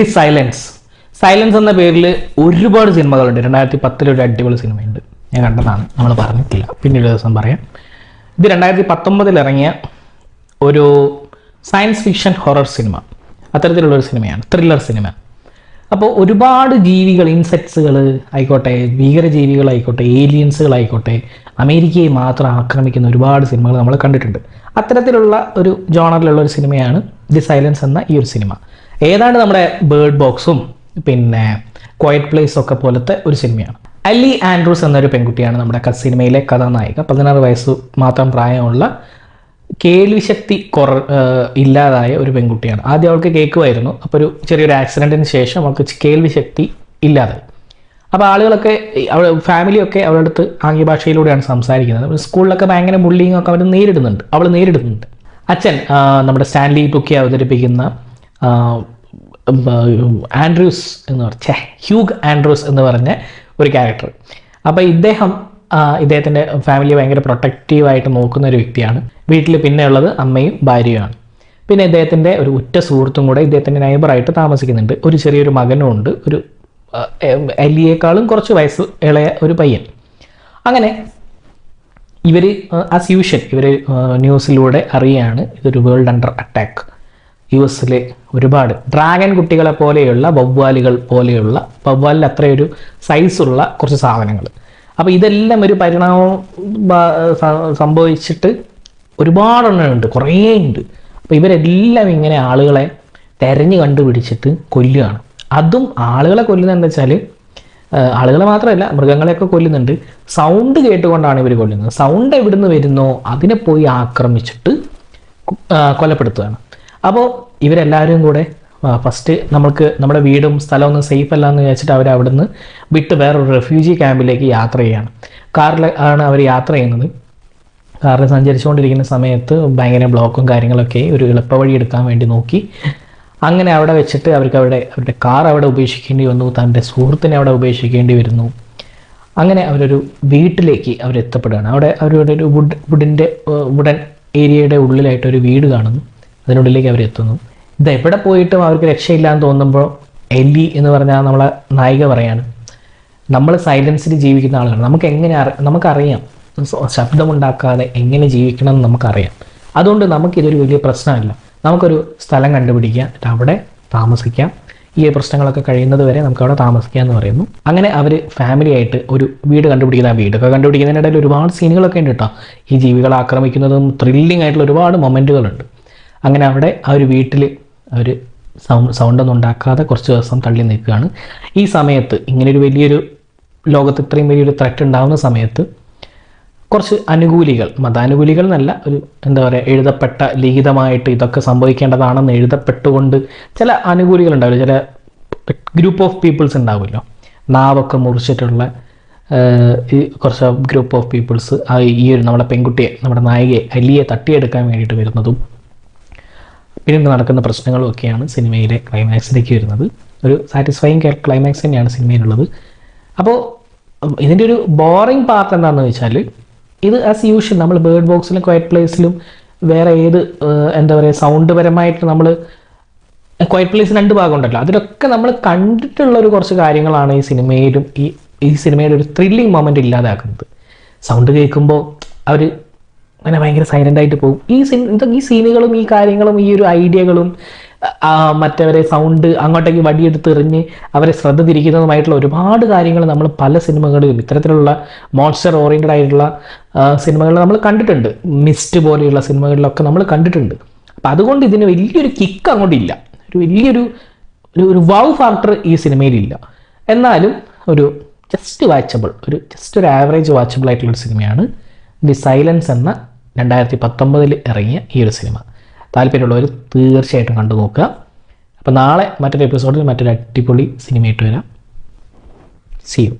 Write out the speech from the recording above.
The silence. Silence എന്ന പേരിൽ ഒരുപാട് സിനിമകളുണ്ട്. രണ്ടായിരത്തി പത്തിൽ ഒരു അടിപൊളി സിനിമയുണ്ട്. ഞാൻ കണ്ടതാണ്. നമ്മൾ പറഞ്ഞിട്ടില്ല. പിന്നീട് ദിവസം പറയാം. ഇത് രണ്ടായിരത്തി പത്തൊമ്പതിൽ ഇറങ്ങിയ ഒരു സയൻസ് ഫിക്ഷൻ ഹൊറർ സിനിമ. അത്തരത്തിലുള്ളൊരു സിനിമയാണ്. Thriller cinema. അപ്പോൾ ഒരുപാട് ജീവികൾ ഇൻസെക്ട്സുകൾ ആയിക്കോട്ടെ ഭീകരജീവികളായിക്കോട്ടെ ഏലിയൻസുകളായിക്കോട്ടെ അമേരിക്കയെ മാത്രം ആക്രമിക്കുന്ന ഒരുപാട് സിനിമകൾ നമ്മൾ കണ്ടിട്ടുണ്ട്. അത്തരത്തിലുള്ള ഒരു ജോണറിലുള്ള ഒരു സിനിമയാണ് ദി സൈലൻസ് എന്ന ഈ ഒരു സിനിമ. ഏതാണ്ട് നമ്മുടെ ബേർഡ് ബോക്സും പിന്നെ ക്വയറ്റ് പ്ലേസ് ഒക്കെ പോലത്തെ ഒരു സിനിമയാണ് അല്ലി ആൻഡ്രൂസ് എന്നൊരു പെൺകുട്ടിയാണ് നമ്മുടെ സിനിമയിലെ കഥാനായിക. പതിനാറ് വയസ്സ് മാത്രം പ്രായമുള്ള കേൾവിശക്തി കുറ ഇല്ലാതായ ഒരു പെൺകുട്ടിയാണ്. ആദ്യം അവൾക്ക് കേൾക്കുമായിരുന്നു. അപ്പോൾ ഒരു ചെറിയൊരു ആക്സിഡന്റിന് ശേഷം അവൾക്ക് കേൾവിശക്തി ഇല്ലാതെ അപ്പോൾ ആളുകളൊക്കെ അവൾ ഫാമിലിയൊക്കെ അവളുടെ അടുത്ത് ആംഗ്യ ഭാഷയിലൂടെയാണ് സംസാരിക്കുന്നത് സ്കൂളിലൊക്കെ ഭയങ്കര ബുള്ളിങ് ഒക്കെ അവർ നേരിടുന്നുണ്ട്. അവൾ നേരിടുന്നുണ്ട്. അച്ഛൻ നമ്മുടെ സ്റ്റാൻലി ബുക്കി അവതരിപ്പിക്കുന്ന ആൻഡ്രൂസ് എന്ന് പറഞ്ഞ ഹ്യൂഗ് ആൻഡ്രൂസ് എന്ന് പറഞ്ഞ ഒരു ക്യാരക്ടർ അപ്പോൾ ഇദ്ദേഹം ഇദ്ദേഹത്തിന്റെ ഫാമിലി ഭയങ്കര പ്രൊട്ടക്റ്റീവായിട്ട് നോക്കുന്ന ഒരു വ്യക്തിയാണ്. വീട്ടിൽ പിന്നെ ഉള്ളത് അമ്മയും ഭാര്യയുമാണ്. പിന്നെ ഇദ്ദേഹത്തിന്റെ ഒരു ഉറ്റ സുഹൃത്തും കൂടെ ഇദ്ദേഹത്തിന്റെ നൈബറായിട്ട് താമസിക്കുന്നുണ്ട്. ഒരു ചെറിയൊരു മകനും ഉണ്ട്. ഒരു എലിയേക്കാളും കുറച്ച് വയസ്സ് ഇളയ ഒരു പയ്യൻ. അങ്ങനെ ഇവർ ആസ് യൂഷ്വൽ ഇവർ ന്യൂസിലൂടെ അറിയാണ് ഇതൊരു വേൾഡ് അണ്ടർ അറ്റാക്ക് യു എസിലെ ഒരുപാട് ഡ്രാഗൻ കുട്ടികളെ പോലെയുള്ള വവ്വാലുകൾ പോലെയുള്ള വവ്വാലിൽ അത്രയൊരു സൈസുള്ള കുറച്ച് സാധനങ്ങൾ. അപ്പോൾ ഇതെല്ലാം ഒരു പരിണാമം സംഭവിച്ചിട്ട് ഒരുപാടെണ്ണം ഉണ്ട് കുറേ ഉണ്ട്. അപ്പോൾ ഇവരെല്ലാം ഇങ്ങനെ ആളുകളെ തെരഞ്ഞു കണ്ടുപിടിച്ചിട്ട് കൊല്ലുകയാണ്. അതും ആളുകളെ കൊല്ലുന്നത് എന്താ വെച്ചാൽ ആളുകളെ മാത്രമല്ല മൃഗങ്ങളെയൊക്കെ കൊല്ലുന്നുണ്ട്. സൗണ്ട് കേട്ടുകൊണ്ടാണ് ഇവർ കൊല്ലുന്നത്. സൗണ്ട് എവിടുന്ന് വരുന്നോ അതിനെ പോയി ആക്രമിച്ചിട്ട് കൊലപ്പെടുത്തുകയാണ്. അപ്പോൾ ഇവരെല്ലാവരും കൂടെ ഫസ്റ്റ് നമ്മൾക്ക് നമ്മുടെ വീടും സ്ഥലമൊന്നും സേഫ് അല്ല എന്ന് വിചാരിച്ചിട്ട് അവർ അവിടുന്ന് വിട്ട് വേറൊരു റെഫ്യൂജി ക്യാമ്പിലേക്ക് യാത്ര ചെയ്യുകയാണ് കാറിൽ ആണ് അവർ യാത്ര ചെയ്യുന്നത്. കാറിൽ സഞ്ചരിച്ചുകൊണ്ടിരിക്കുന്ന സമയത്ത് ഭയങ്കര ബ്ലോക്കും കാര്യങ്ങളൊക്കെ ഒരു എളുപ്പവഴി എടുക്കാൻ വേണ്ടി നോക്കി. അങ്ങനെ അവിടെ വെച്ചിട്ട് അവർക്ക് അവിടെ അവരുടെ കാർ അവിടെ ഉപേക്ഷിക്കേണ്ടി വന്നു തന്റെ സുഹൃത്തിനെ അവിടെ ഉപേക്ഷിക്കേണ്ടി വരുന്നു. അങ്ങനെ അവരൊരു വീട്ടിലേക്ക് അവർ എത്തപ്പെടുകയാണ് അവിടെ അവരുടെ ഒരു വുഡ് വുഡിന്റെ വുഡൻ ഏരിയയുടെ ഉള്ളിലായിട്ട് ഒരു വീട് കാണുന്നു. അതിനുള്ളിലേക്ക് അവർ എത്തുന്നു. ഇത് എവിടെ പോയിട്ടും അവർക്ക് രക്ഷയില്ലാന്ന് തോന്നുമ്പോൾ എല്ലി എന്ന് പറഞ്ഞാൽ നമ്മളെ നായിക പറയാണ് നമ്മൾ സൈലൻസിൽ ജീവിക്കുന്ന ആളുകളാണ്. നമുക്ക് എങ്ങനെ അറി നമുക്കറിയാം. ശബ്ദമുണ്ടാക്കാതെ എങ്ങനെ ജീവിക്കണം എന്ന് നമുക്കറിയാം. അതുകൊണ്ട് നമുക്കിതൊരു വലിയ പ്രശ്നമല്ല. നമുക്കൊരു സ്ഥലം കണ്ടുപിടിക്കാം. എന്നിട്ട് അവിടെ താമസിക്കാം. ഈ പ്രശ്നങ്ങളൊക്കെ കഴിയുന്നത് വരെ നമുക്ക് അവിടെ താമസിക്കാം എന്ന് പറയുന്നു. അങ്ങനെ അവർ ഫാമിലി ആയിട്ട് ഒരു വീട് കണ്ടുപിടിക്കുന്ന ആ വീടൊക്കെ കണ്ടുപിടിക്കുന്നതിനിടയിൽ ഒരുപാട് സീനുകളൊക്കെ ഉണ്ട് കേട്ടോ. ഈ ജീവികളെ ആക്രമിക്കുന്നതും ത്രില്ലിംഗ് ആയിട്ടുള്ള ഒരുപാട് മൊമെന്റുകളുണ്ട് അങ്ങനെ അവിടെ ആ ഒരു വീട്ടിൽ അവർ സൗണ്ട് സൗണ്ടൊന്നും ഉണ്ടാക്കാതെ കുറച്ച് ദിവസം തള്ളി നിൽക്കുകയാണ്. ഈ സമയത്ത് ഇങ്ങനൊരു വലിയൊരു ലോകത്ത് ഇത്രയും വലിയൊരു ത്രെറ്റ് ഉണ്ടാകുന്ന സമയത്ത് കുറച്ച് അനുകൂലികൾ മതാനുകൂലികൾ എന്നല്ല ഒരു എന്താ പറയുക എഴുതപ്പെട്ട ലിഖിതമായിട്ട് ഇതൊക്കെ സംഭവിക്കേണ്ടതാണെന്ന് എഴുതപ്പെട്ടുകൊണ്ട് ചില അനുകൂലികൾ ഉണ്ടാവില്ല. ചില ഗ്രൂപ്പ് ഓഫ് പീപ്പിൾസ് ഉണ്ടാവുമല്ലോ. നാവൊക്കെ മുറിച്ചിട്ടുള്ള ഈ കുറച്ച് ഗ്രൂപ്പ് ഓഫ് പീപ്പിൾസ് ഈ ഒരു നമ്മുടെ പെൺകുട്ടിയെ നമ്മുടെ നായികയെ അലിയെ തട്ടിയെടുക്കാൻ വേണ്ടിയിട്ട് വരുന്നതും പിന്നീട് നടക്കുന്ന പ്രശ്നങ്ങളും ഒക്കെയാണ് സിനിമയിലെ ക്ലൈമാക്സിലേക്ക് വരുന്നത്. ഒരു സാറ്റിസ്ഫൈങ് ക്ലൈമാക്സ് തന്നെയാണ് സിനിമയിലുള്ളത്. അപ്പോൾ ഇതിന്റെ ഒരു ബോറിങ് പാർട്ട് എന്താണെന്ന് വെച്ചാൽ ഇത് ആസ് യൂഷ്വൽ നമ്മൾ ബേർഡ് ബോക്സിലും ക്വയറ്റ് പ്ലേസിലും വേറെ ഏത് എന്താ പറയുക സൗണ്ട് പരമായിട്ട് നമ്മൾ ക്വയറ്റ് പ്ലേസ് രണ്ട് ഭാഗമുണ്ടല്ലോ അതിലൊക്കെ നമ്മൾ കണ്ടിട്ടുള്ള ഒരു കുറച്ച് കാര്യങ്ങളാണ് ഈ സിനിമയിലും ഈ ഈ സിനിമയുടെ ഒരു ത്രില്ലിംഗ് മൊമെന്റ് ഇല്ലാതാക്കുന്നത്. സൗണ്ട് കേൾക്കുമ്പോൾ അവർ അങ്ങനെ ഭയങ്കര സൈലന്റ് ആയിട്ട് പോകും. ഈ സിൻ ഈ സീനുകളും ഈ കാര്യങ്ങളും ഈ ഒരു ഐഡിയകളും മറ്റവരെ സൗണ്ട് അങ്ങോട്ടേക്ക് വടിയെടുത്ത് എറിഞ്ഞ് അവരെ ശ്രദ്ധ തിരിക്കുന്നതുമായിട്ടുള്ള ഒരുപാട് കാര്യങ്ങൾ നമ്മൾ പല സിനിമകളിലും ഇത്തരത്തിലുള്ള മോൺസ്റ്റർ ഓറിയന്റഡ് ആയിട്ടുള്ള സിനിമകൾ നമ്മൾ കണ്ടിട്ടുണ്ട്. മിസ്റ്റ് പോലെയുള്ള സിനിമകളിലൊക്കെ നമ്മൾ കണ്ടിട്ടുണ്ട്. അപ്പം അതുകൊണ്ട് ഇതിന് വലിയൊരു കിക്ക് അങ്ങോട്ട് ഇല്ല. ഒരു വലിയൊരു ഒരു ഒരു വൗ ഫാക്ടർ ഈ സിനിമയിലില്ല എന്നാലും ഒരു ജസ്റ്റ് വാച്ചബിൾ ഒരു ജസ്റ്റ് ഒരു ആവറേജ് വാച്ചബിൾ ആയിട്ടുള്ള ഒരു സിനിമയാണ് ദി സൈലൻസ് എന്ന രണ്ടായിരത്തി പത്തൊമ്പതിൽ ഇറങ്ങിയ ഈ ഒരു സിനിമ. താല്പര്യമുള്ളവർ തീർച്ചയായിട്ടും കണ്ടു നോക്കുക. അപ്പോൾ നാളെ മറ്റൊരു എപ്പിസോഡിൽ മറ്റൊരു അടിപൊളി സിനിമയായിട്ട് വരാം. C U